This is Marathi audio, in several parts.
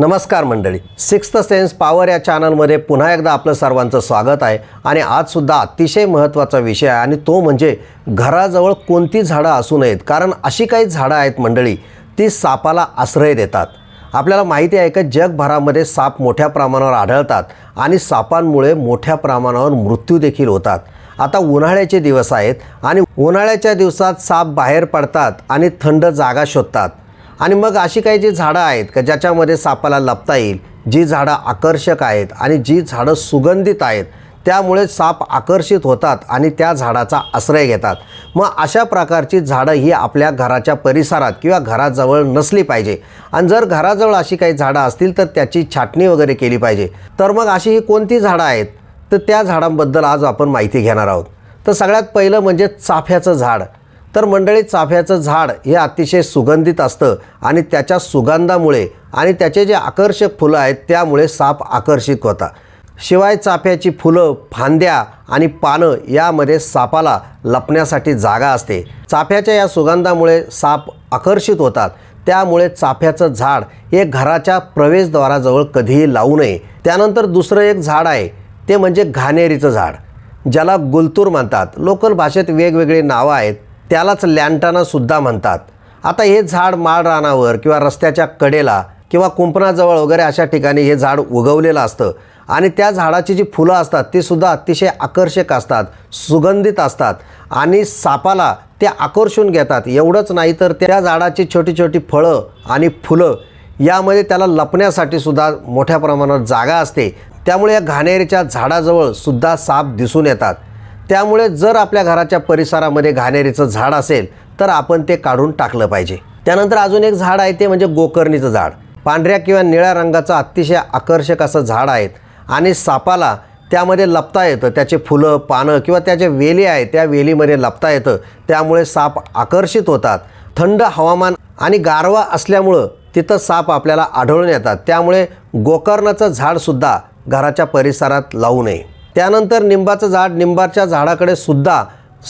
नमस्कार मंडळी. सिक्स्थ सेन्स पॉवर या चॅनलमध्ये पुन्हा एकदा आपलं सर्वांचं स्वागत आहे. आणि आजसुद्धा अतिशय महत्त्वाचा विषय आहे आणि तो म्हणजे घराजवळ कोणती झाडं असू नयेत. कारण अशी काही झाडं आहेत मंडळी ती सापाला आश्रय देतात. आपल्याला माहिती आहे का जगभरामध्ये साप मोठ्या प्रमाणावर आढळतात आणि सापांमुळे मोठ्या प्रमाणावर मृत्यू देखील होतात. आता उन्हाळ्याचे दिवस आहेत आणि उन्हाळ्याच्या दिवसात साप बाहेर पडतात आणि थंड जागा शोधतात. आणि मग अशी काही जी झाडं आहेत का ज्याच्यामध्ये सापाला लपता येईल जी झाडं आकर्षक आहेत आणि जी झाडं सुगंधित आहेत त्यामुळे साप आकर्षित होतात आणि त्या झाडाचा आश्रय घेतात. मग अशा प्रकारची झाडं ही आपल्या घराच्या परिसरात किंवा घराजवळ नसली पाहिजे. आणि जर घराजवळ अशी काही झाडं असतील तर त्याची छाटणी वगैरे केली पाहिजे. तर मग अशी ही कोणती झाडं आहेत? तर त्या झाडांबद्दल आज आपण माहिती घेणार आहोत. तर सगळ्यात पहिलं म्हणजे चाफ्याचं झाड. तर मंडळी चाफ्याचं झाड हे अतिशय सुगंधित असतं आणि त्याच्या सुगंधामुळे आणि त्याचे जे आकर्षक फुलं आहेत त्यामुळे साप आकर्षित होता. शिवाय चाफ्याची फुलं फांद्या आणि पानं यामध्ये सापाला लपण्यासाठी जागा असते. चाफ्याच्या या सुगंधामुळे साप आकर्षित होतात. त्यामुळे चाफ्याचं झाड हे घराच्या प्रवेशद्वाराजवळ कधीही लावू नये. त्यानंतर दुसरं एक झाड आहे ते म्हणजे घाणेरीचं झाड. ज्याला गुलतूर म्हणतात. लोकल भाषेत वेगवेगळी नावं आहेत. त्यालाच लँटानासुद्धा म्हणतात. आता हे झाड माळ रानावर किंवा रस्त्याच्या कडेला किंवा कुंपणाजवळ वगैरे अशा ठिकाणी हे झाड उगवलेलं असतं. आणि त्या झाडाची जी फुलं असतात ती सुद्धा अतिशय आकर्षक असतात सुगंधित असतात आणि सापाला ते आकर्षून घेतात. एवढंच नाही तर त्या झाडाची छोटी छोटी फळं आणि फुलं यामध्ये त्याला लपण्यासाठी सुद्धा मोठ्या प्रमाणात जागा असते. त्यामुळे या घाणेरीच्या झाडाजवळ सुद्धा साप दिसून येतात. त्यामुळे जर आपल्या घराच्या परिसरामध्ये घाणेरीचं झाड असेल तर आपण ते काढून टाकलं पाहिजे. त्यानंतर अजून एक झाड आहे ते म्हणजे गोकर्णीचं झाड. पांढऱ्या किंवा निळ्या रंगाचं अतिशय आकर्षक असं झाड आहेत आणि सापाला त्यामध्ये लपता येतं. त्याचे फुलं पानं किंवा त्याच्या वेली आहेत त्या वेलीमध्ये लपता येतं. त्यामुळे साप आकर्षित होतात. थंड हवामान आणि गारवा असल्यामुळं तिथं साप आपल्याला आढळून येतात. त्यामुळे गोकर्णाचं झाडसुद्धा घराच्या परिसरात लावू नये. त्यानंतर निंबाचं झाड निंबाच्या झाडाकडे सुद्धा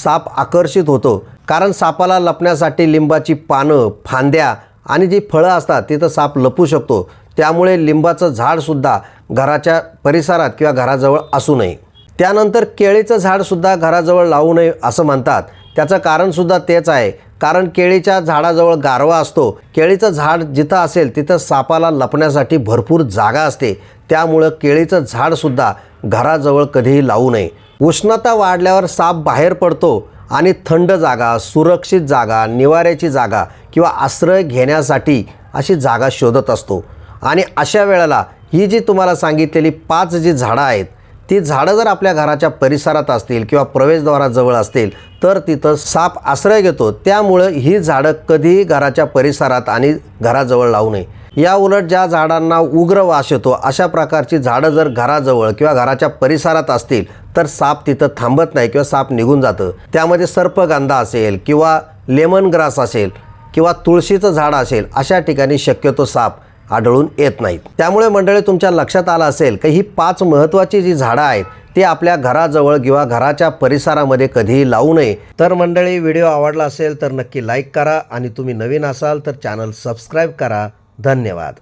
साप आकर्षित होतो. कारण सापाला लपण्यासाठी लिंबाची पानं फांद्या आणि जी फळं असतात तिथं साप लपू शकतो. त्यामुळे लिंबाचं झाडसुद्धा घराच्या परिसरात किंवा घराजवळ असू नये. त्यानंतर केळीचं झाडसुद्धा घराजवळ लावू नये असं म्हणतात. त्याचं कारणसुद्धा तेच आहे. कारण केळीच्या झाडाजवळ गारवा असतो. केळीचं झाड जिथं असेल तिथं सापाला लपण्यासाठी भरपूर जागा असते. त्यामुळं केळीचं झाडसुद्धा घराजवळ कधीही लावू नये. उष्णता वाढल्यावर साप बाहेर पडतो आणि थंड जागा सुरक्षित जागा निवाऱ्याची जागा किंवा आश्रय घेण्यासाठी अशी जागा शोधत असतो. आणि अशा वेळेला ही जी तुम्हाला सांगितलेली पाच जी झाडं आहेत ती झाडं जर आपल्या घराच्या परिसरात असतील किंवा प्रवेशद्वाराजवळ असतील तर तिथं साप आश्रय घेतो. त्यामुळं ही झाडं कधीही घराच्या परिसरात आणि घराजवळ लावू नये. या उलट ज्या झाडांना उग्र वास येतो अशा प्रकारची झाडं जर घराजवळ किंवा घराच्या परिसरात असतील तर साप तिथं थांबत नाही किंवा साप निघून जातं. त्यामध्ये सर्पगंधा असेल किंवा लेमन ग्रास असेल किंवा तुळशीचं झाड असेल अशा ठिकाणी शक्यतो साप आढळून येत नाहीत. त्यामुळे मंडळी तुमच्या लक्षात आलं असेल की ही पाच महत्त्वाची जी झाडं आहेत ती आपल्या घराजवळ किंवा घराच्या परिसरामध्ये कधीही लावू नये. तर मंडळी व्हिडिओ आवडला असेल तर नक्की लाईक करा आणि तुम्ही नवीन असाल तर चॅनल सबस्क्राईब करा. धन्यवाद.